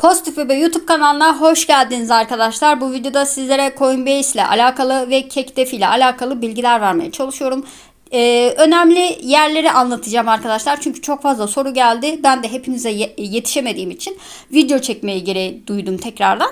Pozitif Bebe YouTube kanalına hoş geldiniz arkadaşlar. Bu videoda sizlere Coinbase ile alakalı ve Kekdef ile alakalı bilgiler vermeye çalışıyorum. Ee, önemli yerleri anlatacağım arkadaşlar. Çünkü çok fazla soru geldi. Ben de hepinize ye- yetişemediğim için video çekmeyi gereği duydum tekrardan.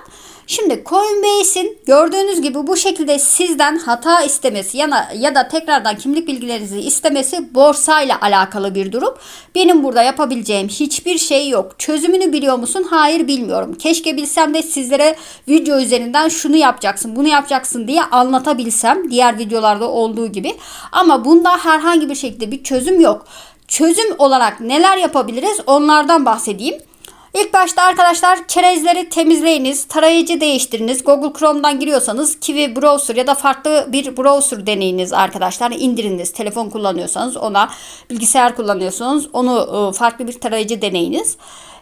Şimdi Coinbase'in gördüğünüz gibi bu şekilde sizden hata istemesi ya da, ya da tekrardan kimlik bilgilerinizi istemesi borsayla alakalı bir durum. Benim burada yapabileceğim hiçbir şey yok. Çözümünü biliyor musun? Hayır bilmiyorum. Keşke bilsem de sizlere video üzerinden şunu yapacaksın, bunu yapacaksın diye anlatabilsem diğer videolarda olduğu gibi. Ama bunda herhangi bir şekilde bir çözüm yok. Çözüm olarak neler yapabiliriz? Onlardan bahsedeyim. İlk başta arkadaşlar çerezleri temizleyiniz, tarayıcı değiştiriniz. Google Chrome'dan giriyorsanız Kiwi Browser ya da farklı bir browser deneyiniz arkadaşlar. İndiriniz. Telefon kullanıyorsanız ona, bilgisayar kullanıyorsanız onu e, farklı bir tarayıcı deneyiniz.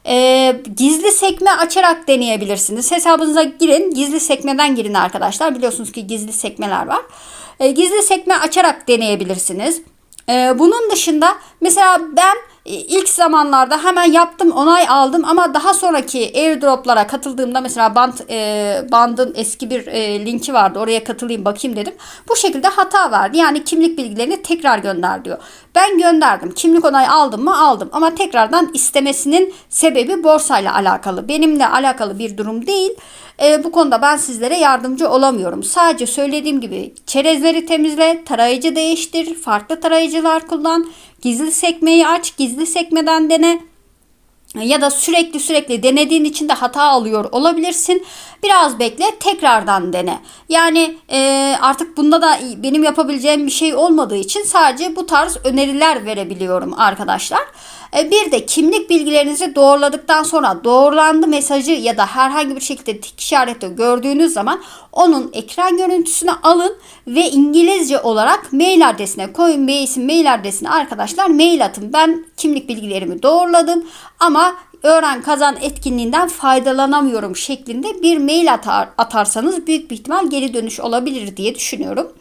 Ee, gizli sekme açarak deneyebilirsiniz. Hesabınıza girin. Gizli sekmeden girin arkadaşlar. Biliyorsunuz ki gizli sekmeler var. Ee, gizli sekme açarak deneyebilirsiniz. Ee, bunun dışında mesela ben e, ilk zamanlarda hemen yaptım onay aldım ama daha sonraki airdroplara katıldığımda mesela band e, bandın eski bir e, linki vardı oraya katılayım bakayım dedim. Bu şekilde hata verdi. Yani kimlik bilgilerini tekrar gönder diyor. Ben gönderdim. Kimlik onay aldım mı? Aldım. Ama tekrardan istemesinin sebebi borsayla alakalı. Benimle alakalı bir durum değil. E, bu konuda ben sizlere yardımcı olamıyorum. Sadece söylediğim gibi çerezleri temizle, tarayıcı değiştir, farklı tarayıcılar kullan, gizli sekmeyi aç, gizli sekmeden dene ya da sürekli sürekli denediğin için de hata alıyor olabilirsin. Biraz bekle tekrardan dene. Yani e, artık bunda da benim yapabileceğim bir şey olmadığı için sadece bu tarz öneriler verebiliyorum arkadaşlar. E, bir de kimlik bilgilerinizi doğruladıktan sonra doğrulandı mesajı ya da herhangi bir şekilde tik işareti gördüğünüz zaman onun ekran görüntüsünü alın ve İngilizce olarak mail adresine Coinbase'in mail adresine arkadaşlar mail atın. Ben kimlik bilgilerimi doğruladım ama öğren kazan etkinliğinden faydalanamıyorum şeklinde bir mail atar, atarsanız büyük bir ihtimal geri dönüş olabilir diye düşünüyorum.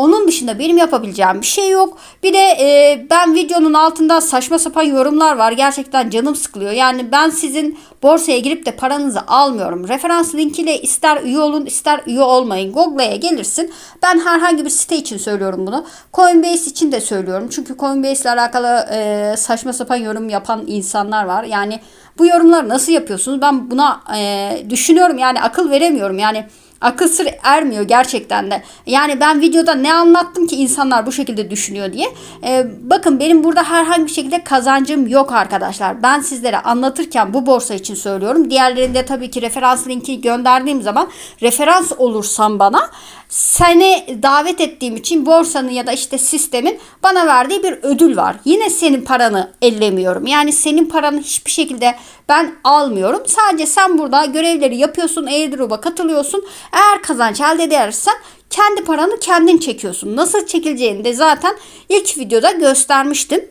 Onun dışında benim yapabileceğim bir şey yok. Bir de e, ben videonun altında saçma sapan yorumlar var. Gerçekten canım sıkılıyor. Yani ben sizin borsaya girip de paranızı almıyorum. Referans linkiyle ister üye olun ister üye olmayın. Google'ya gelirsin. Ben herhangi bir site için söylüyorum bunu. Coinbase için de söylüyorum. Çünkü Coinbase ile alakalı e, saçma sapan yorum yapan insanlar var. Yani bu yorumları nasıl yapıyorsunuz? Ben buna e, düşünüyorum. Yani akıl veremiyorum. Yani Akıl sır ermiyor gerçekten de. Yani ben videoda ne anlattım ki insanlar bu şekilde düşünüyor diye. Ee, bakın benim burada herhangi bir şekilde kazancım yok arkadaşlar. Ben sizlere anlatırken bu borsa için söylüyorum. Diğerlerinde tabii ki referans linki gönderdiğim zaman referans olursam bana seni davet ettiğim için borsanın ya da işte sistemin bana verdiği bir ödül var. Yine senin paranı ellemiyorum. Yani senin paranı hiçbir şekilde ben almıyorum. Sadece sen burada görevleri yapıyorsun, airdrop'a katılıyorsun. Eğer kazanç elde edersen kendi paranı kendin çekiyorsun. Nasıl çekileceğini de zaten ilk videoda göstermiştim.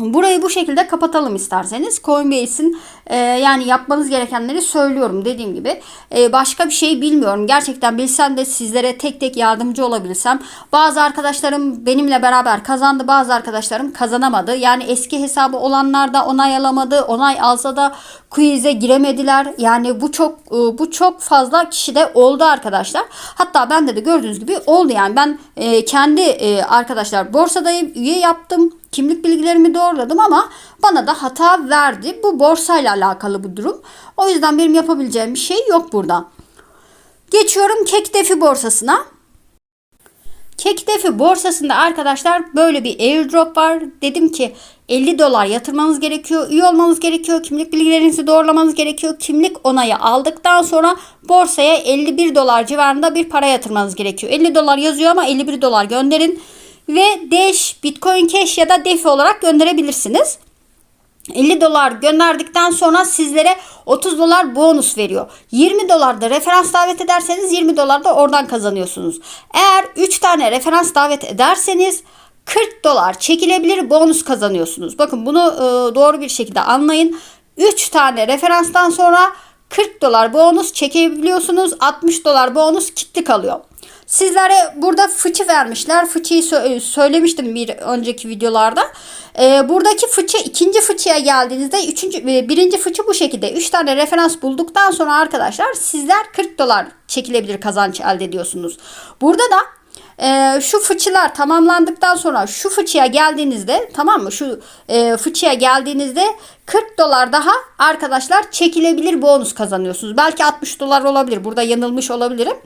Burayı bu şekilde kapatalım isterseniz. Coinbase'in e, yani yapmanız gerekenleri söylüyorum dediğim gibi. E, başka bir şey bilmiyorum. Gerçekten bilsem de sizlere tek tek yardımcı olabilsem. Bazı arkadaşlarım benimle beraber kazandı. Bazı arkadaşlarım kazanamadı. Yani eski hesabı olanlar da onay alamadı. Onay alsa da quiz'e giremediler. Yani bu çok e, bu çok fazla kişide oldu arkadaşlar. Hatta bende de gördüğünüz gibi oldu yani. Ben e, kendi e, arkadaşlar borsadayım. Üye yaptım kimlik bilgilerimi doğruladım ama bana da hata verdi. Bu borsayla alakalı bu durum. O yüzden benim yapabileceğim bir şey yok burada. Geçiyorum Kekdefi borsasına. Kekdefi borsasında arkadaşlar böyle bir airdrop var. Dedim ki 50 dolar yatırmanız gerekiyor. Üye olmanız gerekiyor. Kimlik bilgilerinizi doğrulamanız gerekiyor. Kimlik onayı aldıktan sonra borsaya 51 dolar civarında bir para yatırmanız gerekiyor. 50 dolar yazıyor ama 51 dolar gönderin ve Dash, Bitcoin Cash ya da DeFi olarak gönderebilirsiniz. 50 dolar gönderdikten sonra sizlere 30 dolar bonus veriyor. 20 dolar da referans davet ederseniz 20 dolar da oradan kazanıyorsunuz. Eğer 3 tane referans davet ederseniz 40 dolar çekilebilir bonus kazanıyorsunuz. Bakın bunu e, doğru bir şekilde anlayın. 3 tane referanstan sonra 40 dolar bonus çekebiliyorsunuz. 60 dolar bonus kitli kalıyor. Sizlere burada fıçı vermişler. Fıçıyı sö- söylemiştim bir önceki videolarda. Ee, buradaki fıçı ikinci fıçıya geldiğinizde üçüncü, e, birinci fıçı bu şekilde. 3 tane referans bulduktan sonra arkadaşlar sizler 40 dolar çekilebilir kazanç elde ediyorsunuz. Burada da e, şu fıçılar tamamlandıktan sonra şu fıçıya geldiğinizde tamam mı? Şu e, fıçıya geldiğinizde 40 dolar daha arkadaşlar çekilebilir bonus kazanıyorsunuz. Belki 60 dolar olabilir. Burada yanılmış olabilirim.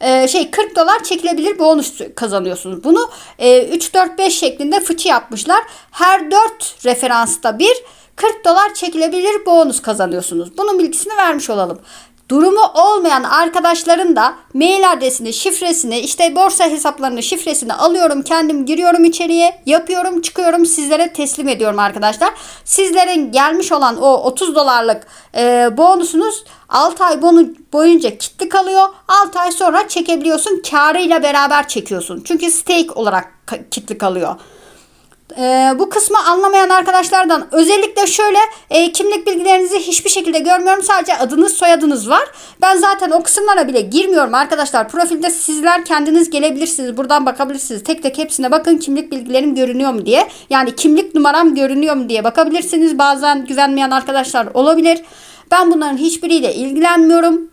E, şey 40 dolar çekilebilir bonus kazanıyorsunuz. Bunu e, 3 4 5 şeklinde fıçı yapmışlar. Her 4 referansta bir 40 dolar çekilebilir bonus kazanıyorsunuz. Bunun bilgisini vermiş olalım. Durumu olmayan arkadaşların da mail adresini, şifresini, işte borsa hesaplarını, şifresini alıyorum, kendim giriyorum içeriye, yapıyorum, çıkıyorum, sizlere teslim ediyorum arkadaşlar. Sizlerin gelmiş olan o 30 dolarlık e, bonusunuz 6 ay bonu boyunca kilitli kalıyor. 6 ay sonra çekebiliyorsun. Karıyla beraber çekiyorsun. Çünkü stake olarak kilitli kalıyor. Ee, bu kısmı anlamayan arkadaşlardan özellikle şöyle e, kimlik bilgilerinizi hiçbir şekilde görmüyorum. Sadece adınız soyadınız var. Ben zaten o kısımlara bile girmiyorum arkadaşlar. Profilde sizler kendiniz gelebilirsiniz. Buradan bakabilirsiniz. Tek tek hepsine bakın kimlik bilgilerim görünüyor mu diye. Yani kimlik numaram görünüyor mu diye bakabilirsiniz. Bazen güvenmeyen arkadaşlar olabilir. Ben bunların hiçbiriyle ilgilenmiyorum.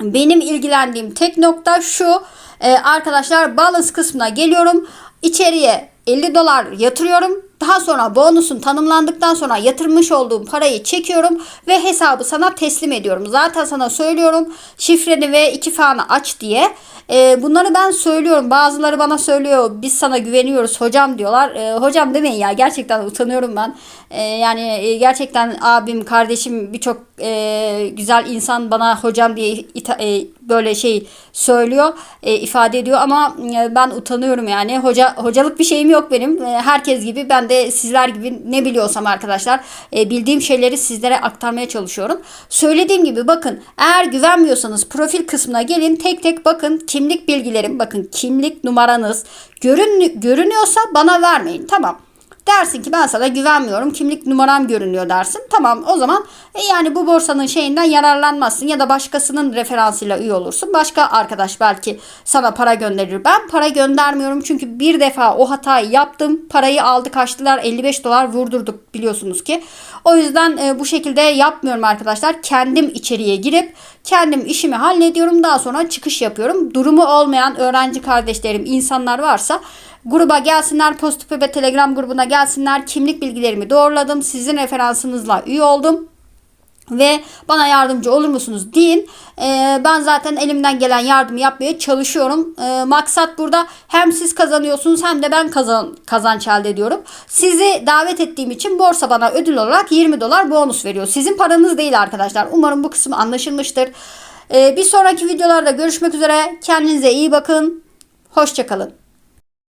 Benim ilgilendiğim tek nokta şu. Ee, arkadaşlar balance kısmına geliyorum. İçeriye 50 dolar yatırıyorum. Daha sonra bonusun tanımlandıktan sonra yatırmış olduğum parayı çekiyorum ve hesabı sana teslim ediyorum. Zaten sana söylüyorum şifreni ve iki fanı aç diye. Ee, bunları ben söylüyorum. Bazıları bana söylüyor biz sana güveniyoruz hocam diyorlar. Ee, hocam demeyin ya gerçekten utanıyorum ben. Ee, yani e, gerçekten abim, kardeşim birçok e, güzel insan bana hocam diye ita- e, böyle şey söylüyor, e, ifade ediyor ama e, ben utanıyorum yani. Hoca hocalık bir şeyim yok benim. E, herkes gibi ben de sizler gibi ne biliyorsam arkadaşlar e, bildiğim şeyleri sizlere aktarmaya çalışıyorum. Söylediğim gibi bakın eğer güvenmiyorsanız profil kısmına gelin tek tek bakın kimlik bilgilerim bakın kimlik numaranız görün görünüyorsa bana vermeyin. Tamam. Dersin ki ben sana güvenmiyorum. Kimlik numaram görünüyor dersin. Tamam o zaman e yani bu borsanın şeyinden yararlanmazsın ya da başkasının referansıyla üye olursun. Başka arkadaş belki sana para gönderir. Ben para göndermiyorum çünkü bir defa o hatayı yaptım. Parayı aldı kaçtılar 55 dolar vurdurduk biliyorsunuz ki. O yüzden e, bu şekilde yapmıyorum arkadaşlar. Kendim içeriye girip kendim işimi hallediyorum. Daha sonra çıkış yapıyorum. Durumu olmayan öğrenci kardeşlerim, insanlar varsa Gruba gelsinler, Pozitif Bebe Telegram grubuna gelsinler. Kimlik bilgilerimi doğruladım. Sizin referansınızla üye oldum ve bana yardımcı olur musunuz deyin. Ee, ben zaten elimden gelen yardımı yapmaya çalışıyorum. Ee, maksat burada hem siz kazanıyorsunuz hem de ben kazan kazanç elde ediyorum. Sizi davet ettiğim için borsa bana ödül olarak 20 dolar bonus veriyor. Sizin paranız değil arkadaşlar. Umarım bu kısmı anlaşılmıştır. Ee, bir sonraki videolarda görüşmek üzere. Kendinize iyi bakın. Hoşçakalın.